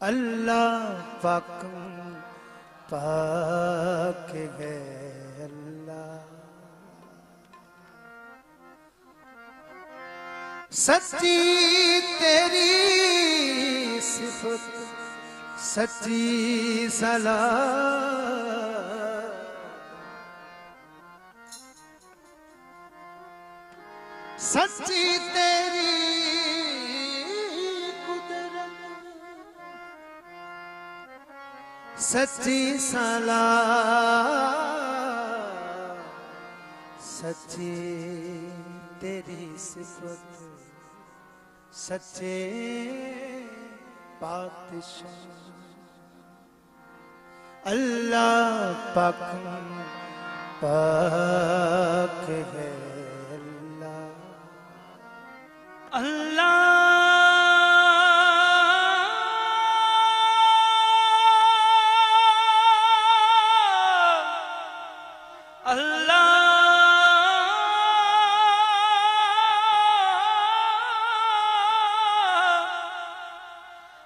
ਅੱਲਾ ਪਾਕਮ ਪਾਕ ਹੈ ਅੱਲਾ ਸੱਚੀ ਤੇਰੀ ਸਿਫਤ ਸੱਚੀ ਸਲਾਮ ਸੱਚੀ ਤੇਰੀ ਸੱਚੀ ਸਲਾਹ ਸੱਚੀ ਤੇਰੀ ਸਿਫਤ ਸੱਚੇ ਪਾਤਸ਼ਾਹ। ਅੱਲਾ ਪਾਕ ਪਾਕ ਹੈ।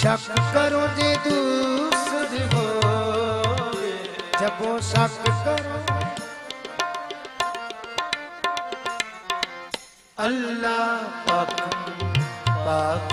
ਸ਼ੱਕ ਕਰੋ ਜੇ ਦੂਸਰ ਹੋਵੇ ਜਪੋ ਸ਼ੱਕ ਕਰੋ। ਅੱਲਾ ਪਾਕ ਪਾਕ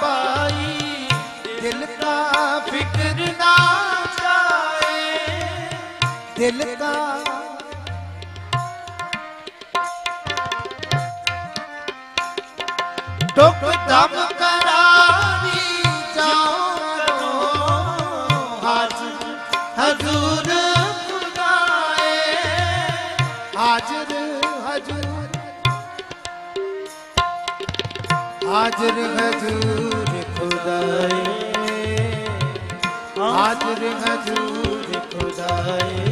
ਪਾਈ ਦਿਲ ਦਾ ਜਾਏ। ਦਿਲ ਦੁੱਖ ਦਮ ਕਰਾਰੀ ਜਾਓ ਕਰੋ ਹਜ਼ੂਰ ਹਾਜ਼ਰ ਹਜ਼ੂਰ ਹਾਜ਼ਰ ਹਜ਼ੂਰ ਖੁਦਾਏ। ਹਾਜ਼ਰ ਹਜ਼ੂਰ ਖੁਦਾਏ।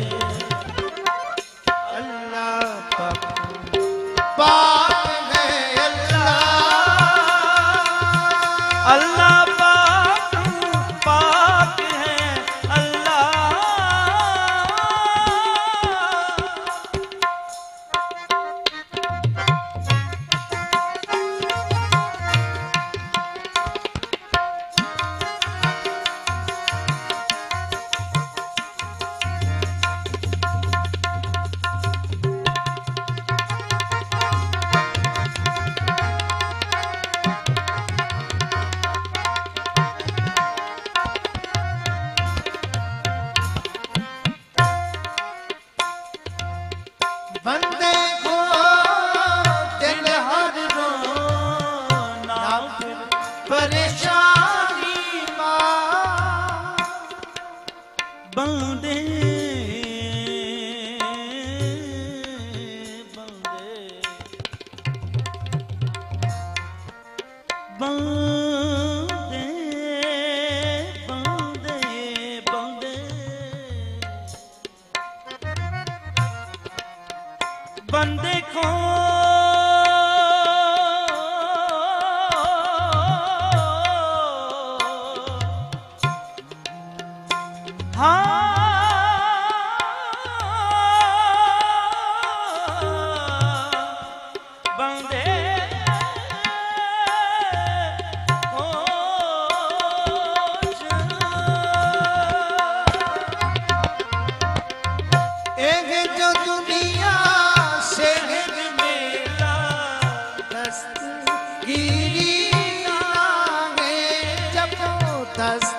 دست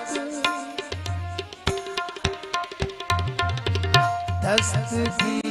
دست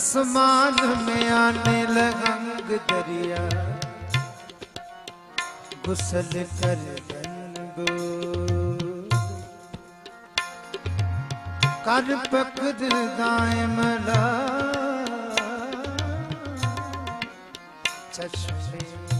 आसमान में आने लगंग दरिया गुसल कर कर पकद दायम ला चश्मे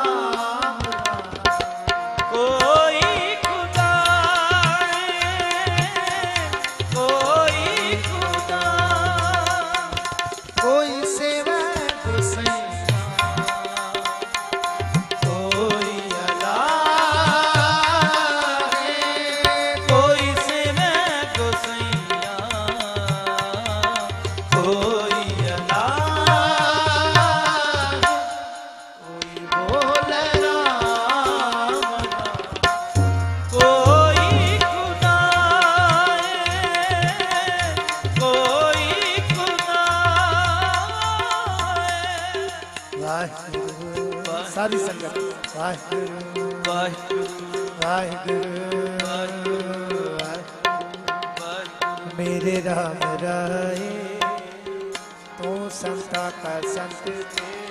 ਵਾਹਿਗੁਰੂ ਵਾਹਿਗੁਰੂ ਵਾਹਿਗੁਰੂ ਮੇਰੇ ਰਾਮ ਰਾਏ ਤੂੰ ਸੰਤਾ ਕਾ ਸੰਤ ਤੇ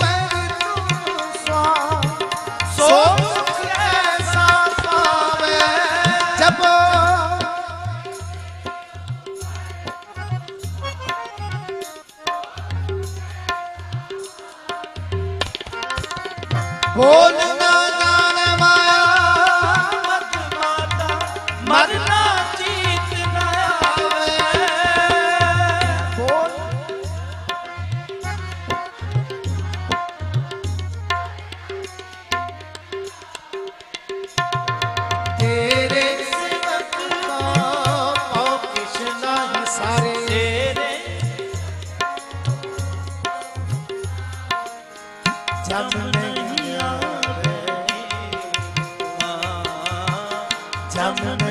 por down the